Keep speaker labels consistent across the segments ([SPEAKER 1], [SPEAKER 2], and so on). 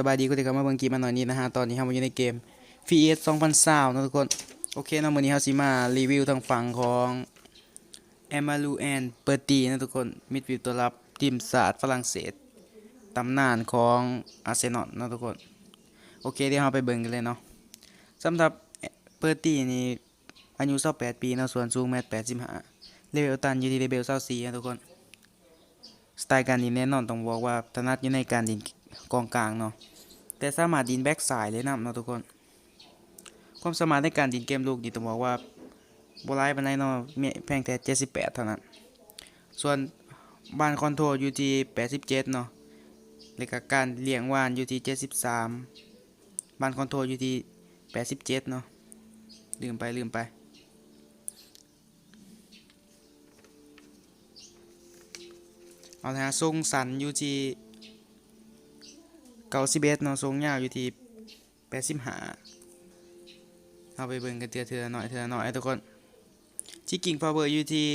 [SPEAKER 1] สบายดีก็ได้กลับมาเบิ่งกีมาหน่อยนี้นะฮะตอนนี้เราอยู่ในเกม VS 2020นะทุกคน โอเคนะมื้อนี้เราสิมารีวิวทางฝั่งของเอมาลูแอนเปอร์ตีนะทุกคนมิดฟิลด์ตัวรับทีมศาสตร์ฝรั่งเศสตำนานของอาร์เซนอลนะทุกคน โอเคเดี๋ยวเราไปเบิ่งกันเลยเนาะสำหรับเปอร์ตีนี่อายุ28ปีนะส่วนสูงเมตร85เลเวลตันอยู่ที่เลเวล24นะทุกคน สไตล์การดินแน่นอนต้องบอกว่าถนัดอยู่ในการดิน กองกลางเนาะแต่สามารถดินแบ็กสายเลยนะเนาะทุกคน ความสามารถในการดินเกมลูกนี่ต้องบอกว่าโบรายบันไดเนาะมีแพงแต่78 เท่านั้น ส่วนบานคอนโทรลอยู่ที่87 เนาะแล้วก็การเลี้ยงวานอยู่ที่ 73 บานคอนโทรลอยู่ที่ 87 เนาะลืมไปลืมไปเอาละฮะทรงสันอยู่ที่ เก้าสิบเอ็ดเนาะทรงยาวอยู่ที่แปดสิบห้าเอาไปเบิ่งกันเถื่อเถื่อหน่อยเถื่อหน่อยทุกคนที่กิ่งพาวเวอร์อยู่ที่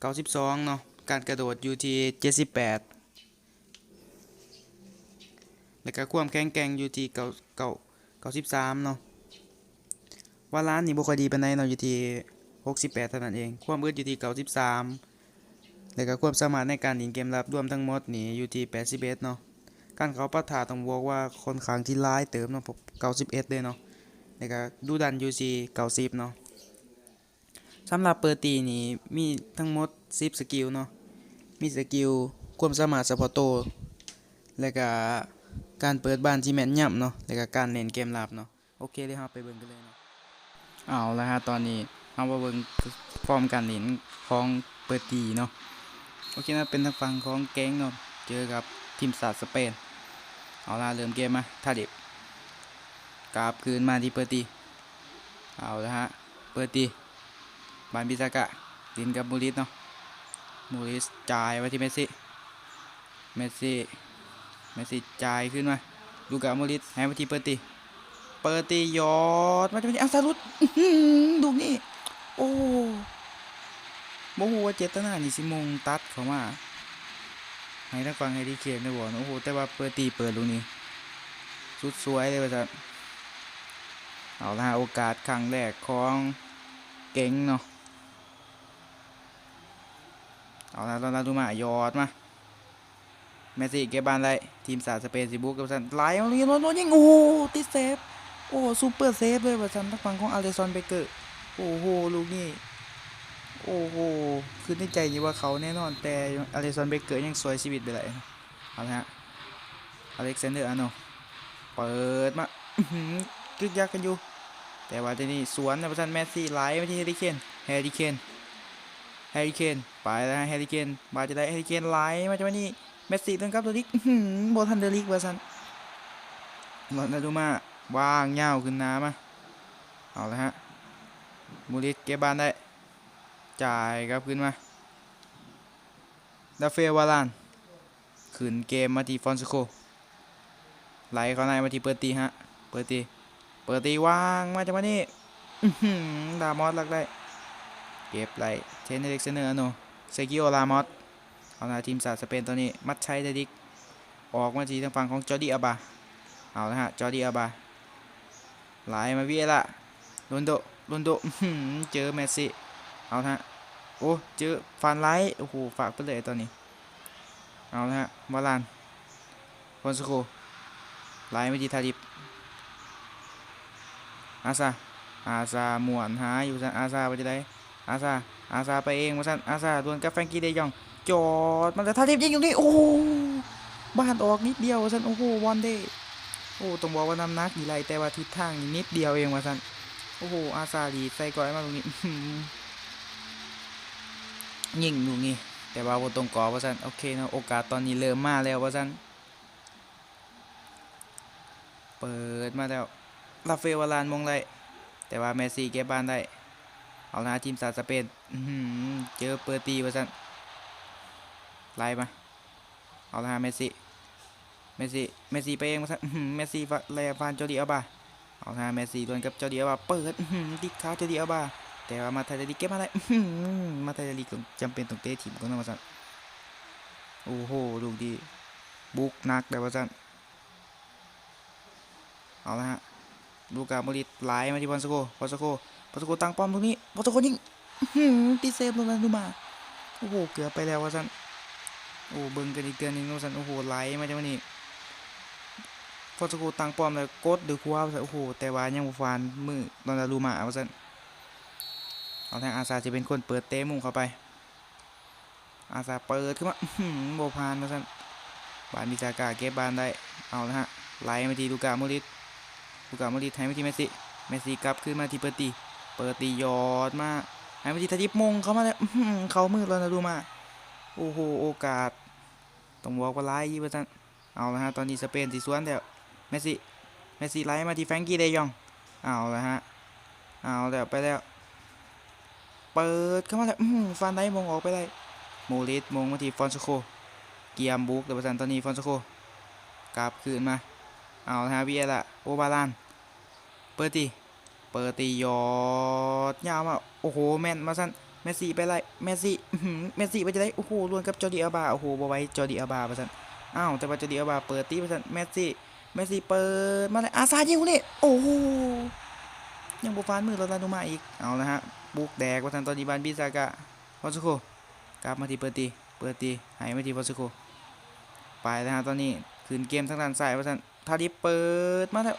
[SPEAKER 1] เก้าสิบสองเนาะการกระโดดอยู่ที่เจ็ดสิบแปดแล้วก็ความแข็งแกร่งอยู่ที่เก้าเก้าเก้าสิบสามเนาะว่าล้านนี่บ่ค่อยดีปานใดเนาะอยู่ที่หกสิบแปดเท่านั้นเอง ความอึดอยู่ที่เก้าสิบสามแล้วก็ความสามารถในการยิงเกมรับรวมทั้งหมดนี่อยู่ที่81เนาะ การเขาปะทะต้องบอกว่าค่อนข้างที่ร้ายเติมเนาะผม91เอ็ดเลยเนาะแล้วก็ดูดันยู่ที่90เนาะสำหรับเปอร์ตีนี่มีทั้งหมด10สกิลเนาะมีสกิลความสามารถเฉพาะตัวแล้วก็การเปิดบ้านที่แม่นยำเนาะแล้วก็การเล่นเกมรับเนาะโอเคเลยครับไปเบิ่งกันเลยเนาะเอาละฮะตอนนี้เรามาเบิ่งฟอร์มการเล่นของเปอร์ตีเนาะโอเคนะเป็นทางฝั่งของแก๊งเนาะเจอกับทีมศาสตร์สเปน เอาล่ะเริ่มเกมมาท่าเด็บกราบคืนมาที่เปอร์ตีเอาละฮะเปอร์ตีบานบิซากะดินกับมูริสเนาะมูริสจ่ายไว้ที่เมสซี่เมสซี่เมสซี่จ่ายขึ้นมาลูกามูริสให้ไว้ที่เปอร์ตีเปอร์ตียอดมาจะเป็นอัลซารุตดูนี่โอ้บ่ฮู้ว่าเจตนานี่สิมงตัดเข้ามา ให้ทางฟังให้ดีเคนได้บ่เนะโอ้โหแต่ว่าเปิดตีเปิดลูกนี้สุดสวยเลยว่าซั่นเอาละโอกาสครั้งแรกของเก่งเนาะเอาละตอนนั้นดูมายอดมาเมสซี่เก็บบานได้ทีมสาสเปนสิบุกกับซันไลเอาเลยโนยิงโอ้ติดเซฟโอ้ซูเปอร์เซฟเลยว่าซันทางฝั่งของอเลซอนเบเกอร์โอ้โหลูกนี้ โอ้โห คือในใจอยู่ว่าเขาแน่นอน แต่อเล็กซานเบเกอร์ยังสวยชีวิตไปเลยเอาละฮะ อเล็กซานเดอร์อาโนเปิดมาจึกยักกันอยู่ แต่ว่าทีนี้สวนนะประธานแมสซี่ไหลไปที่แฮร์รี่เคน แฮร์รี่เคน แฮร์รี่เคน ไปแล้วฮะแฮร์รี่เคน มาจะได้แฮร์รี่เคนไหลมาจะมานี่แมสซี่ตั้งกับตัวลิกโบทันเดลิกว่าซันลอนนาดูมาวางเงาขึ้นน้ำมาเอาละฮะ มูริสเก็บบานได้ จ่ายครับขึ้นมาดาเฟวาลานขึ้นเกมมาทีฟอนซโกไหลเข้าในมาทีเปิดตีฮะ เปิดตีเปิดตีว่างมาจากมานี่ดามอสลักได้ เก็บไหลเทนเล็กเซเนอร์โนเซกิโอลามอสเอาหน้าทีมศาสตร์สเปนตัวนี้ มัดใช้ได้ดิก ออกมาทีทางฝั่งของจอร์ดีอาบา เอาละฮะ จอร์ดีอาบา ไหลมาเวียละโรนโดโรนโดเจอเมสซี่ เอาละฮะโอ้เจอฟันไลท์โอ้โหฝากไปเลยตอนนี้ เอาละฮะวาลานฟอนสโกไลท์ไม่ดีทาริบอาซาอาซาหมวนหาอยู่ซันอาซาไปจะได้อาซาอาซาไปเองมาซันอาซาดวลกับแฟงกี้เดยองจอดมันจะทาริบยิงอยู่นี่โอ้โหบ้านออกนิดเดียวว่าซันโอ้โหวันเดย์โอ้ต้องบอกว่าน้ำนักดีไรแต่ว่าทิศทางนิดเดียวเองว่าซันโอ้โหอาซาดีใส่ก่อยมาตรงนี้ ยิงลูกนี้ แต่ว่าบตรงกอบว่าซั่นโอเคนะโอกาสตอนนี้เริ่มมาแล้วว่าซั่นเปิดมาแล้วลาเฟวาลานมงได้แต่ว่าเมสซี่เก็บบ้านได้เอาละทีมสาสเปนเจอเปิดตีว่าซั่นไล่มาเอาละเมสซี่เมสซี่เมสซี่ไปเองว่าซั่นเมสซี่ฟาแลฟานจอดีอัลบาเอาละเมสซี่ดวลกับจอดีอัลบาเปิดอื้อหือติดขาจอดีอัลบา แต่ว่ามาไทยลีกเก็บมาได้มาไทยลีกจำเป็นต้องเตะทีมก่อนนะว่าซั่นโอ้โหลูกดีบุกนักแต่ว่าซั่นเอาละฮะลูกาโมริตไหลมาที่บอลสโกบอลสโกบอลสโกตั้งป้อมตรงนี้บอลสโกยิงตีเซฟลงมาดูมาโอ้โหเกือบไปแล้วว่าสันโอ้เบิ่งกันอีกเกินนึงว่าสันโอ้โหไหลมาจากวันนี้บอลสโกตั้งป้อมแล้วกดหรือคว้าว่าซั่นโอ้โหแต่ว่ายังบ่ฟานมือดอนดารูมาว่าสัน เอาทางอาซาจะเป็นคนเปิดเตะมุ่งเข้าไป อาซาเปิดขึ้นมาโบพานมาสั่นบานมิซากาเก็บบานได้ เอาละฮะ ไล่มาทีลูกาโมริตลูกาโมริตให้มาทีเมสซี่ เมสซี่กลับขึ้นมาทีเปิดตี เปิดตียอดมาให้มาที่ทายิปมงเข้ามาแล้วเขามืดแล้วนะดูมา โอ้โห โอกาส ต้องบอกว่าไล่ยี่ว่าสั่นเอาละฮะ ตอนนี้สเปนสีสวนแล้ว เมสซี่ เมสซี่ไล่มาทีแฟงกี้เดยอง เอาละฮะ เอาแล้วไปแล้ว เปิดเข้ามาแล้วอื้อหือฟันได้มงออกไปได้โมลิสมงมาที่ฟอนสโคเกียมบุกเดยวประสันตอนนี้ฟอนสโคกลับคืนมา เอาละฮะวีเอละโอบาลาน เปิดตีเปิดตียอดยาวมาโอ้โหแมนมาสั้นเมสซี่ไปไล่เมสซี่เมสซี่ไปจะได้โอ้โหรวนกับจอร์ดิอาบาโอ้โหบอไว้จอร์ดิอาบาประสันอ้าวแต่ว่าจอร์ดิอาบาเปิดตีประสันเมสซี่เมสซี่เปิดมาเลยอาซายิงนนี้โอ้โหยังโบฟานมือเราลานุมาอีกเอาละฮะ บุกแดกประสันตอนนี้บานบิซากะฟอนสโคกลับมาที่เปิดตีเปิดตีหายมาที่วอสโกไปแล้วฮะตอนนี้คืนเกมทางด้านซ้ายว่าท่านทาดิเปิดมาแล้ว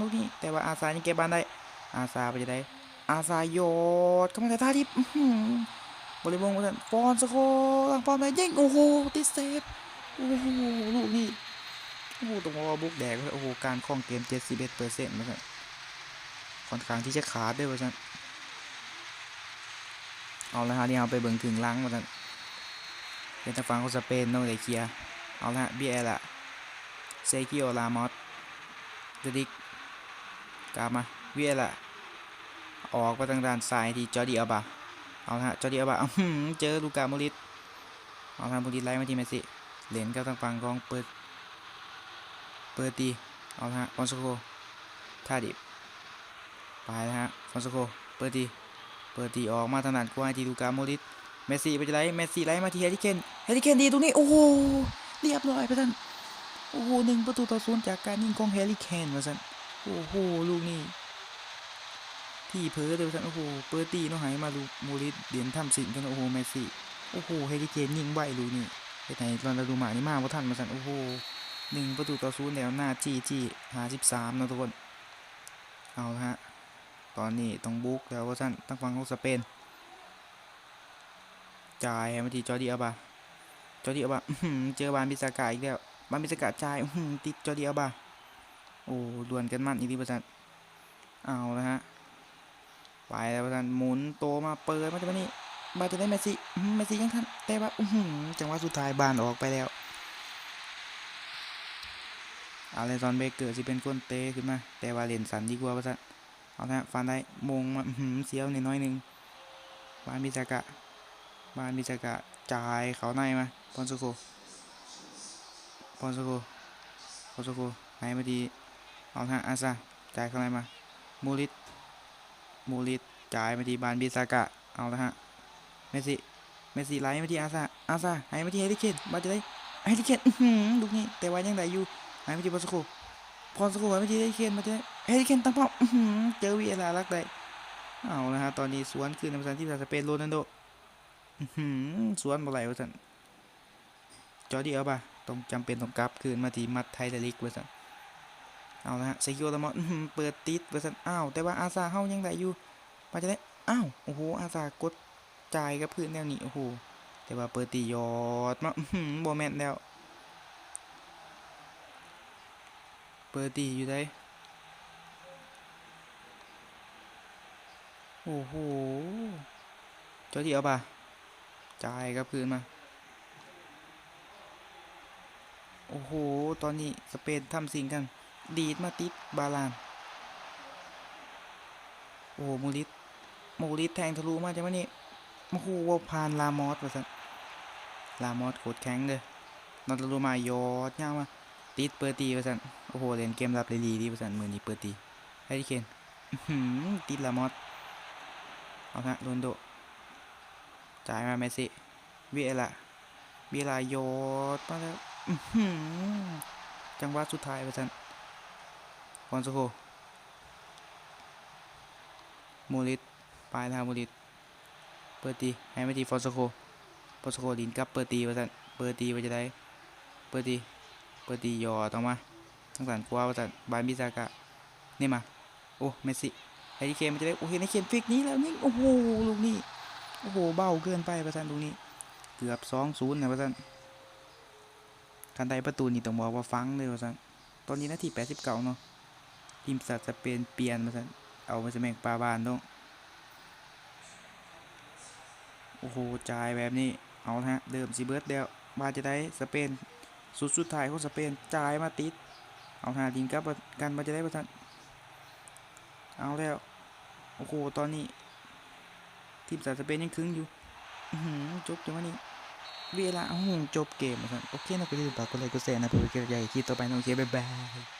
[SPEAKER 1] ลูกนี้แต่ว่าอาซายังเก็บบ้านได้อาซาไปจะได้อาซาโยดเข้ามาแต่ทาดิบริวงว่าท่านฟอนสโกหลังฟอนไปยิงโอ้โหติดเซฟโอ้โหลูกนี้โอ้โหตรงว่าบุกแดกโอ้โหการคล่องเกม 71เปอร์เซ็นต์ว่าท่านค่อนข้างที่จะขาดด้วยว่าท่าน เอาละฮะนี่เอาไปเบิ่งถึงล้างว่าท่านเป็นทางฝั่งของสเปนโนเดเคลียเอาละฮะเบียละเซกิโอลามอสเดดิกกลับมาเบียละออกไปทางด้านซ้ายที่จอร์ดิอาบาเอาละฮะจอร์ดิอาบาเจอลูกาโมริสเอาทางโมริสไล่มาที่เมสซี่เหรียญกับทางฝั่งของเปิดเปิดตีเอาละฮะฟอนโซโกท่าดิบไปแล้วฮะฟอนโซโกเปิดตี เปิดตีออกมาทางด้านกว้างที่ลูกาโมริสเมสซี่ไปจะไล่เมสซี่ไล่มาที่แฮร์รี่เคนแฮร์รี่เคนดีตรงนี้โอ้โหเรียบร้อยไปท่านโอ้โหหนึ่งประตูต่อศูนย์จากการยิงของแฮร์รี่เคนมาสันโอ้โหลูกนี้ที่เพ้อเลยท่านโอ้โหเปิดตีน้องหายมาลูโมริสเดียนทำสิ่งกันโอ้โหเมสซี่โอ้โหแฮร์รี่เคนยิงไหวลูกนี้ไปไหนตอนเราดูหมานี่มากว่าท่านมาสันโอ้โหหนึ่งประตูต่อศูนย์แล้วหน้าที่ที่ห้าสิบสามนะทุกคนเอาละฮะ ตอนนี้ต้องบุกแล้วว่าท่านตั้งฟังของสเปนจ่ายมาทีจอร์ดิอาบาจอร์ดิอาบาเจอบานบิสากาอีกแล้วบานบิสากาจ่ายติดจอร์ดิอาบาโอ้ดวลกันมันอีกทีประจันเอาแล้วฮะไปแล้วประจันหมุนโตมาเปิดมาจากนี่บาจะได้เมสซี่เมสซี่ยังทันแต่ว่าอืจังหวะสุดท้ายบานออกไปแล้วอาเลซอนเบเกอร์สิเป็นคนเตะขึ้นมาแต่ว่าเลนสันดีกว่าประจัน เอาละฮะฟันได้มงมาเสียวนิดน้อยหนึงบานบิสากาบ้านมิจากะจ่ายเขาในมาปอนโซโกปอนโซโกปอนโซโกให้มาดีเอาทางอาซาจ่ายเขาในมามูริตมูริตจ่ายมาที่บานบิซากะเอาละฮะเมสซี่เมสซี่ไล่มาที่อาซาอาซาให้มาที่เฮลิเคนบาจะได้เฮลิเคนอื้อหือลูกนี้แต่ว่ายังได้อยู่ให้มาที่ปอนโซโกปอนโซโกให้มาที่เฮลิเคนมาจะได้ เฮลิเคนตั้งป้อมอื้อหือเจอวีเอลารักได้เอาละฮะตอนนี้สวนคืนในภาษาที่ภาสเปนโรนัลโดสวนบ่ไหลว่าสันจอร์ดีเอาปะต้องจำเป็นต้องกลับคืนมาทีมัดไทยเดลิกว่าสันเอาละฮะเซกิโอตามอนอื้อหือเปิดติดว่าสันอ้าวแต่ว่าอาซาเฮายังได้อยู่มาจะได้อ้าวโอ้โหอาซากดจ่ายกับพื้นแนวนี้โอ้โหแต่ว่าเปิดตียอดมาอื้อแมนแล้วเปิดตีอยู่ได้ โอ้โหจอร์ดีเอาป่ะจ่ายครับคืนมา โอ้โห ตอนนี้สเปนทำสิ่งกัน ดีดมาติดบาลาน โอ้โหมูริสมูริสแทงทะลุมาจังวะนี่โอ้โหว่าผ่านลามอสว่าสันลามอสโคตรแข็งเลยนอนทะลุมายอดย่างมาติดเปิดตีว่าสันโอ้โหเล่นเกมรับเลยดีดีว่าสันมือนี้เปิดตีไฮดิเคนติดลามอส เอาฮะโรนโดจ่ายมาเมสซี่เวียละเวียลาโยดมาแล้วจังหวะสุดท้ายไปสันฟอนโซโคโมริสปลายทางโมริสเปิดตีให้ไม่ตีฟอนโซโคฟอนโซโคลินกับเปิดตีว่าสันเปิดตีว่าจะได้เปิดตีเปิดตียอต้องมาทั้งสารกว่าว่าสันบานบิซากะนี่มาโอ้เมสซี่ ไฮดิเคนมันจะได้โอ้เห็นไอเคนฟิกนี้แล้วนี่โอ้โหลูกนี้โอ้โหเบาเกินไปประสันลูกนี้ เกือบสองศูนย์นะประสันคันใดประตูนี่ต้องบอกว่าฟังเลยประสันตอนนี้นาทีแปดสิบเก้าเนาะทีมสัตว์สเปนเปลี่ยนประสันเอามาจะแม่งปลาบานต้องโอ้โหจ่ายแบบนี้เอาฮะเดิมสิเบิร์ดเดียวมาจะได้สเปนสุดสุดท้ายของสเปนจ่ายมาติดเอาหาดิงกับกันมาจะได้ประสันเอาแล้ว โอ้โห ตอนนี้ ทีมสัตว์สเปนยังครึ่งอยู่จบจังวะนี้เวลาโอ้โหจบเกมนะครับ โอเคนะก็อย่าลืมฝากกดไลค์กดแชร์นะเพื่อเป็นกำลังใจให้คลิปต่อไปนะโอเค บ๊ายบาย